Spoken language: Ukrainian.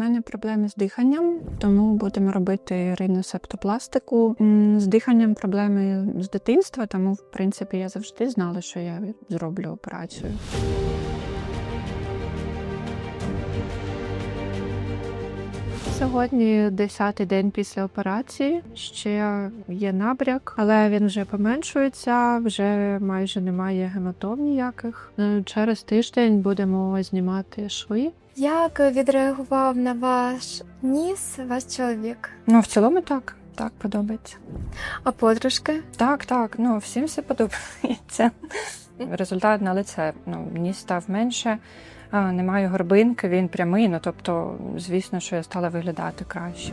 мене проблеми з диханням, тому будемо робити риносептопластику. З диханням проблеми з дитинства, тому в принципі я завжди знала, що я зроблю операцію. Сьогодні десятий день після операції. Ще є набряк, але він вже поменшується, вже майже немає гематом ніяких. Е, Через тиждень будемо знімати шви. Як відреагував на ваш ніс ваш чоловік? Ну, в цілому так. Так, подобається. А подружки? Так, так, ну всім все подобається. Результат на лице. Ну, ніс став менше, немає горбинки, він прямий. Ну тобто, звісно, що я стала виглядати краще.